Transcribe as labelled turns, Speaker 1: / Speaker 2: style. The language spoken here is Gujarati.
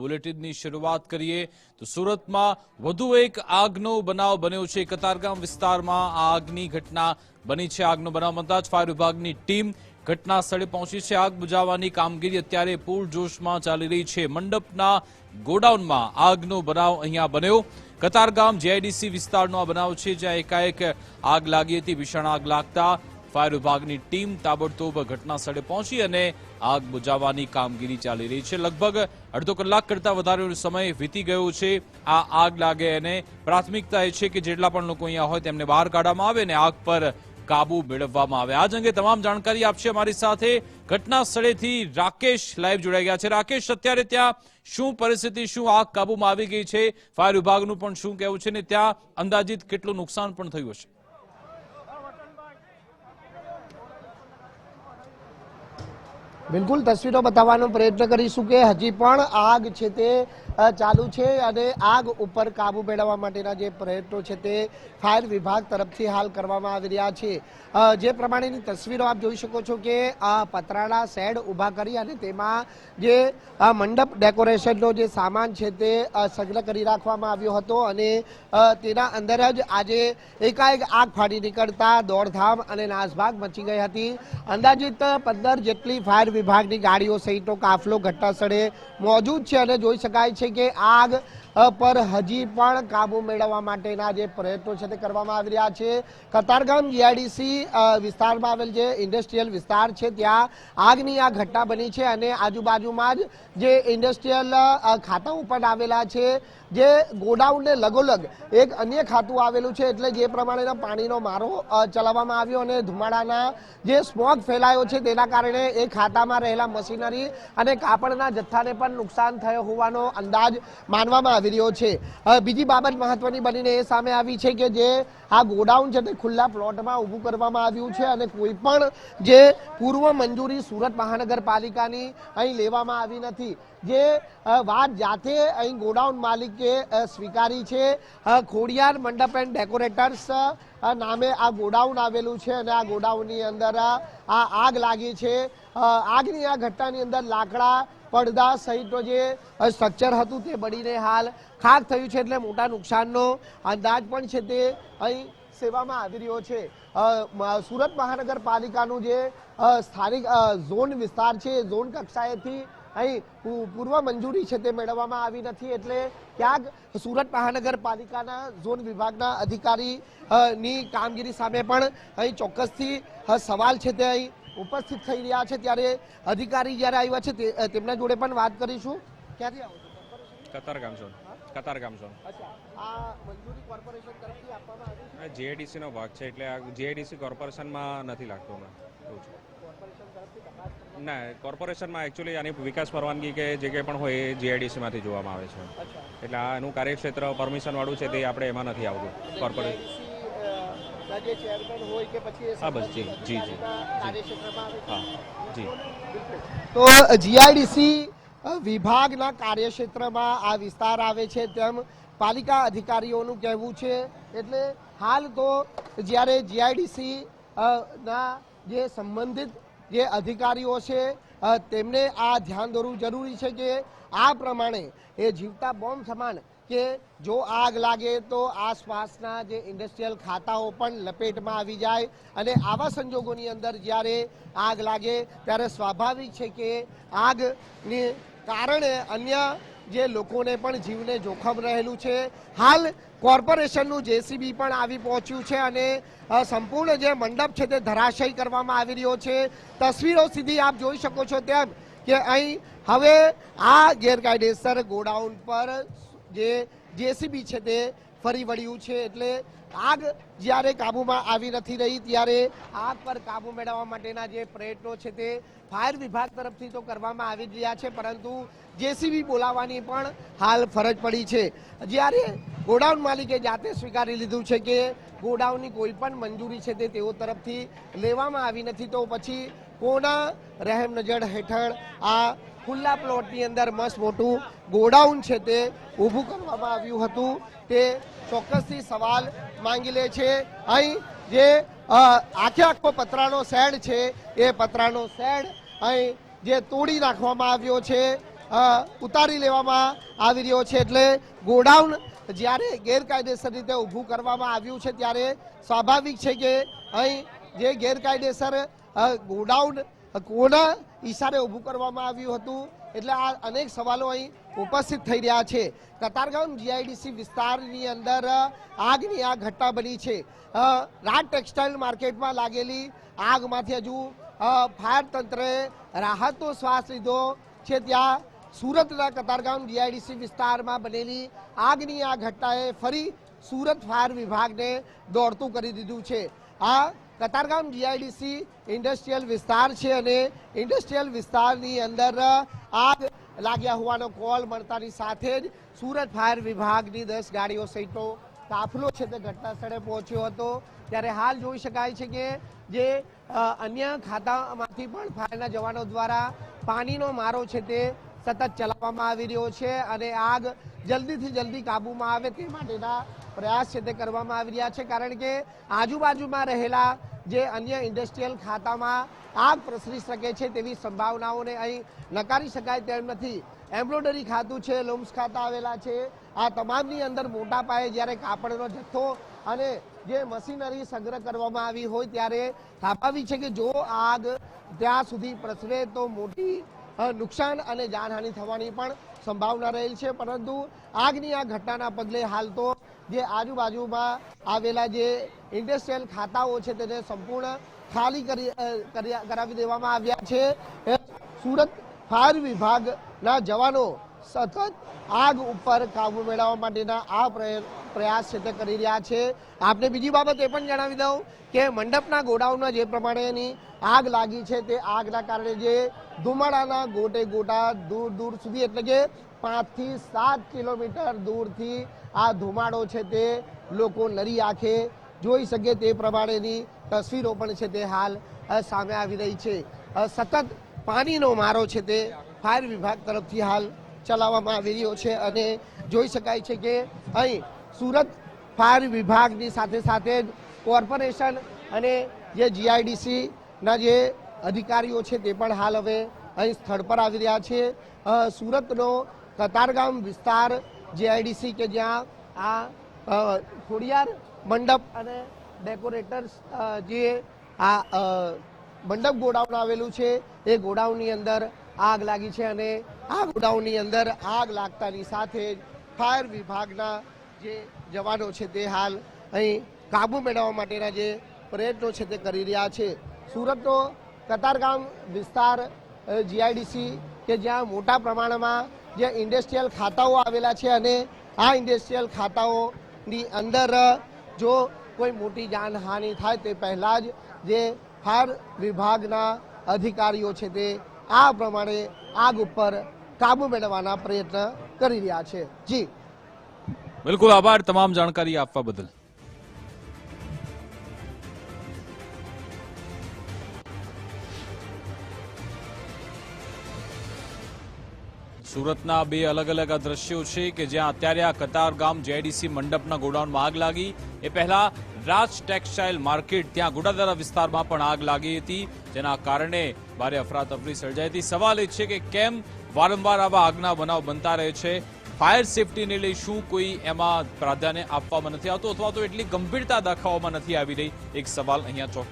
Speaker 1: બુલેટિનની શરૂઆત કરીએ તો સુરતમાં વધુ એક આગનો બનાવ બન્યો છે. કતારગામ વિસ્તારમાં આ આગની ઘટના બની છે. આગનો બનાવ બનતા જ ફાયર વિભાગની ટીમ ઘટના સ્થળે પહોંચી છે. આગ બુજાવવાની કામગીરી અત્યારે પૂરજોશમાં ચાલી રહી છે. મંડપના ગોડાઉનમાં આગનો બનાવ અહીંયા બન્યો. કતારગામ જેઆઈડીસી વિસ્તારનો આ બનાવ છે, જ્યાં એકાએક આગ લાગી હતી. ભીષણ આગ લાગતા ફાયર વિભાગની ટીમ તાબડતોબ ઘટના સ્થળે પહોંચી અને આગ બુજાવવાની કામગીરી ચાલી રહી છે. લગભગ અડધો કલાક કરતા વધારેનો સમય વીતી ગયો છે આ આગ લાગે અને પ્રાથમિકતા એ છે કે જેટલા પણ લોકો અહીંયા હોય તેમને બહાર કાઢવામાં આવે અને આગ પર કાબુ મેળવવામાં આવે. આજ અંગે તમામ જાણકારી આપશે અમારી સાથે. ઘટના સ્થળેથી રાકેશ લાઈવ જોડાઈ ગયા છે. રાકેશ, અત્યારે ત્યાં શું પરિસ્થિતિ, શું આગ કાબુમાં આવી ગઈ છે? ફાયર વિભાગનું પણ શું કહેવું છે ને ત્યાં અંદાજિત કેટલું નુકસાન પણ થયું હશે?
Speaker 2: બિલકુલ તસવીરો બતાવવાનો પ્રયત્ન કરીશું કે હજી પણ આગ છે તે ચાલુ છે અને આગ ઉપર કાબુ મેળવવા માટેના જે પ્રયત્નો છે તે ફાયર વિભાગ તરફથી હાલ કરવામાં આવી રહ્યા છે. જે પ્રમાણેની તસવીરો આપ જોઈ શકો છો કે આ પતરાળા શેડ ઊભા કરી અને તેમાં જે મંડપ ડેકોરેશનનો જે સામાન છે તે સંગ્રહ કરી રાખવામાં આવ્યો હતો અને તેના અંદર જ આજે એકાએક આગ ફાટી નીકળતા દોડધામ અને નાસભાગ મચી ગઈ હતી. અંદાજિત પંદર જેટલી ફાયર વિભાગની ગાડીઓ સહિતનો કાફલો, ઘટનાસ્થળે મોજૂદ છે અને જોઈ શકાય છે કે આગ પર હજી પણ કાબુ મેળવવા માટેના જે પ્રયત્નો છે તે કરવામાં આવી રહ્યા છે. કતારગામ જીઆઈડીસી વિસ્તારમાં આવેલ જે ઇન્ડસ્ટ્રીયલ વિસ્તાર છે, ત્યાં આગની આ ઘટના બની છે અને આજુબાજુમાં જ જે ઇન્ડસ્ટ્રીયલ ખાતા ઉપર આવેલા છે, જે ગોડાઉનને લગોલગ એક અન્ય ખાતું આવેલું છે એટલે જે પ્રમાણેના પાણીનો મારો ચલાવવામાં આવ્યો અને ધુમાડાના જે સ્મોગ ફેલાયો છે તેના કારણે એ ખાતામાં રહેલા મશીનરી અને કાપડના જથ્થાને પણ નુકસાન થયો હોવાનો અંદાજ માનવામાં આવી રહ્યો છે. બીજી બાબત મહત્વની બનીને એ સામે આવી છે કે જે આ ગોડાઉન છે તે ખુલ્લા પ્લોટમાં ઊભું કરવામાં આવ્યું છે અને કોઈ પણ જે પૂર્વ મંજૂરી સુરત મહાનગરપાલિકાની અહીં લેવામાં આવી નથી. જે વાત જાતે અહીં ગોડાઉન માલિકે સ્વીકારી છે. ખોડિયાર મંડપ એન્ડ ડેકોરેટર્સ નામે આ ગોડાઉન આવેલું છે અને આ ગોડાઉનની અંદર આ આગ લાગી છે. આગની આ ઘટનાની અંદર લાકડા પડદા સહિતનો જે સ્ટ્રક્ચર હતું તે બળીને હાલ ખાક થયું છે એટલે મોટા નુકસાનનો અંદાજ પણ છે તે અહીં સેવામાં આવી રહ્યો છે. સુરત મહાનગરપાલિકાનું જે સ્થાનિક ઝોન વિસ્તાર છે ઝોન કક્ષાએથી અહીં પૂર્વ મંજૂરી છે તે મેળવવામાં આવી નથી એટલે ક્યાંક સુરત મહાનગરપાલિકાના ઝોન વિભાગના અધિકારીની કામગીરી સામે પણ અહીં ચોક્કસથી સવાલ છે તે અહીં ઉપસ્થિત થઈ રહ્યા છે ત્યારે અધિકારી જ્યારે આવ્યા છે તે- તેમના જોડે પણ વાત કરીશું. ક્યાંથી આવો છો?
Speaker 3: કતારગામ છો. કતારગામ
Speaker 2: છો. કોર્પોરેશન છે?
Speaker 3: જીઆઈડીસીનો ભાગ છે એટલે આ જીઆઈડીસી કોર્પોરેશનમાં નથી લાગતું હમણાં
Speaker 2: કોર્પોરેશન
Speaker 3: ના કોર્પોરેશનમાં એકચ્યુઅલી આની વિકાસ પરવાનગી કે જે કંઈ પણ હોય એ જીઆઈડીસીમાંથી જોવામાં આવે છે. એટલે આનું કાર્યક્ષેત્ર પરમિશનવાળું છે તે આપણે એમાં નથી આવતું કોર્પોરેટ
Speaker 2: ના જે ચેરમેન હોય કે પછી
Speaker 3: હા, બસ, જી, જી, જી,
Speaker 2: સંબંધિત કાર્યક્ષેત્રમાં આવે છે.
Speaker 3: હા જી.
Speaker 2: તો જીઆઈડીસી વિભાગના કાર્યક્ષેત્રમાં આ વિસ્તાર આવે છે તેમ પાલિકા અધિકારીઓનું કહેવું છે. એટલે હાલ તો જ્યારે જીઆઈડીસી ના જે સંબંધિત જે અધિકારીઓ છે તેમને આ ધ્યાન દોરવું જરૂરી છે કે આ પ્રમાણે એ જીવતા બોમ્બ સમાન કે જો આગ લાગે તો આસપાસના જે ઇન્ડસ્ટ્રીયલ ખાતાઓ પણ લપેટમાં આવી જાય અને આવા સંજોગોની અંદર જ્યારે આગ લાગે ત્યારે સ્વાભાવિક છે કે આગને કારણે અન્ય જે લોકોને પણ જીવને જોખમ રહેલું છે. હાલ કોર્પોરેશનનું જેસીબી પણ આવી પહોંચ્યું છે અને સંપૂર્ણ જે મંડપ છે તે ધરાશયી કરવામાં આવી રહ્યો છે. તસવીરો સીધી આપ જોઈ શકો છો તેમ કે અહીં હવે આ ગેરકાયદેસર ગોડાઉન પર જે જેસીબી છે તે ફરી વળ્યું છે એટલે આગ જ્યારે કાબૂમાં આવી નથી રહી, ત્યારે આગ પર કાબૂ મેળવવા માટેના જે પ્રયત્નો છે તે ફાયર વિભાગ તરફથી તો કરવામાં આવી રહ્યા છે, પરંતુ જેસીબી બોલાવવાની પણ હાલ ફરજ પડી છે. જ્યારે ગોડાઉન માલિકે જાતે સ્વીકારી લીધું છે કે ગોડાઉનની કોઈ પણ મંજૂરી છે તે તેઓ તરફથી લેવામાં આવી નથી, તો પછી કોના રહેમ નજર હેઠળ આ ખુલ્લા પ્લોટની અંદર મસ્ત મોટું ગોડાઉન છે તે ઊભું કરવામાં આવ્યું હતું. તે ચોક્કસથી સવાલ માંગી લે છે. અહીં જે આખે આખો પતરાનો શેડ છે, એ પતરાનો શેડ અહીં જે તોડી નાખવામાં આવ્યો છે ઉતારી લેવામાં આવી રહ્યો છે. એટલે ગોડાઉન જ્યારે ગેરકાયદેસર રીતે ઊભું કરવામાં આવ્યું છે, ત્યારે સ્વાભાવિક છે કે અહીં જે ગેરકાયદેસર ગોડાઉન કોના ઈશારે ઊભું કરવામાં આવ્યું હતું. એટલે આ અનેક સવાલો અહીં ઉપસ્થિત થઈ રહ્યા છે. કતારગામ જીઆઈડીસી વિસ્તારની અંદર આગની આ ઘટના બની છે. રાજ ટેક્સટાઇલ માર્કેટમાં લાગેલી આગમાંથી હજુ ફાયર તંત્રએ રાહતનો શ્વાસ લીધો છે. ત્યાં સુરતના કતારગામ જીઆઈડીસી વિસ્તારમાં બનેલી આગની આ ઘટનાએ ફરી સુરત ફાયર વિભાગને દોડતું કરી દીધું છે. આ કતારગામ જીઆઈડીસી ઇન્ડસ્ટ્રીયલ વિસ્તાર છે અને ઇન્ડસ્ટ્રીયલ વિસ્તારની અંદર આગ લાગ્યા હોવાનો કોલ મળતાની સાથે જ સુરત ફાયર વિભાગની દસ ગાડીઓ સહિતનો કાફલો છે તે ઘટના સ્થળે પહોંચ્યો હતો. ત્યારે હાલ જોઈ શકાય છે કે જે અન્ય ખાતામાંથી પણ ફાયરના જવાનો દ્વારા પાણીનો મારો છે તે સતત ચલાવવામાં આવી રહ્યો છે અને આગ જલ્દીથી જલ્દી કાબૂમાં આવે તે માટેના પ્રયાસ છે તે કરવામાં આવી રહ્યા છે, કારણ કે આજુબાજુમાં રહેલા જે અન્ય ઇન્ડસ્ટ્રીયલ ખાતામાં આગ પ્રસરી શકે છે તેવી સંભાવનાઓને અહીં નકારી શકાય તેમ નથી. એમ્બ્રોઇડરી ખાતું છે, લોમ્સ ખાતા આવેલા છે. આ તમામની અંદર મોટા પાયે જ્યારે કાપડનો જથ્થો અને જે મશીનરી સંગ્રહ કરવામાં આવી હોય ત્યારે થાપાવી છે કે જો આગ ત્યાં સુધી પ્રસરે તો મોટી નુકસાન અને જાનહાનિ થવાની પણ સંભાવના રહેલ છે, પરંતુ આગની આ ઘટનાના પગલે હાલ તો જે આજુબાજુમાં આવેલા જે ઇન્ડસ્ટ્રીયલ ખાતાઓ છે, તેને સંપૂર્ણ ખાલી કરી કરાવી દેવામાં આવ્યા છે. સુરત ફાયર વિભાગના જવાનો સતત આગ ઉપર કાબુ મેળવવા માટેના આ પ્રય- પ્રયાસ છે તે કરી રહ્યા છે. આપને બીજી બાબત એ પણ જણાવી દઉં કે મંડપના ગોડાઉનમાં જે પ્રમાણેની આગ લાગી છે તે આગના કારણે જે ધુમાડાના ગોટે ગોટા દૂર દૂર સુધી એટલે કે પાંચથી સાત કિલોમીટર દૂરથી આ ધુમાડો છે તે લોકો નરી આંખે જોઈ શકે તે પ્રમાણેની તસવીરો પણ છે તે હાલ સામે આવી રહી છે. સતત પાણીનો મારો છે તે ફાયર વિભાગ તરફથી હાલ ચલાવવામાં આવી રહ્યો છે અને જોઈ શકાય છે કે અહીં સુરત ફાયર વિભાગની સાથે સાથે જ કોર્પોરેશન અને જે જીઆઈડીસીના જે અધિકારીઓ છે તે પણ હાલ હવે અહીં સ્થળ પર આવી રહ્યા છે. સુરતનો કતારગામ વિસ્તાર જીઆઈડીસી કે જ્યાં આ ખોડિયાર મંડપ અને ડેકોરેટર્સ જે આ મંડપ ગોડાઉન આવેલું છે, એ ગોડાઉનની અંદર આગ લાગી છે અને આ ગોડાઉનની અંદર આગ લાગતાની સાથે જ ફાયર વિભાગના જે જવાનો છે તે હાલ અહીં કાબુ મેળવવા માટેના જે પ્રયત્નો છે તે કરી રહ્યા છે. સુરતનો કતારગામ વિસ્તાર જીઆઈડીસી કે જ્યાં મોટા પ્રમાણમાં જે ઇન્ડસ્ટ્રીયલ ખાતાઓ આવેલા છે અને આ ઇન્ડસ્ટ્રીયલ ખાતાઓની અંદર જો કોઈ મોટી જાનહાનિ થાય તે પહેલાં જ જે ફાયર વિભાગના અધિકારીઓ છે તે આ પ્રમાણે આગ ઉપર કાબુ મેળવવાના પ્રયત્ન કરી રહ્યા છે. જી.
Speaker 1: બિલકુલ આભાર તમામ જાણકારી આપવા બદલ. સુરતના બે અલગ અલગ દ્રશ્યો છે કે જ્યાં અત્યારે આ કતારગામ જેડીસી મંડપના ગોડાઉનમાં આગ લાગી. એ પહેલા રાજ ટેક્સટાઇલ માર્કેટ ત્યાં ગુડાદરા વિસ્તારમાં પણ આગ લાગી હતી, જેના કારણે ભારે અફરાતફરી સર્જાઈ હતી. સવાલ એ છે કે કેમ વારંવાર આવા આગના બનાવ બનતા રહે છે? ફાયર સેફટીને લઈ શું કોઈ એમાં પ્રાધાન્ય આપવામાં નથી આવતું અથવા તો એટલી ગંભીરતા દાખવવામાં નથી આવી રહી? એક સવાલ અહીંયા ચોક્કસ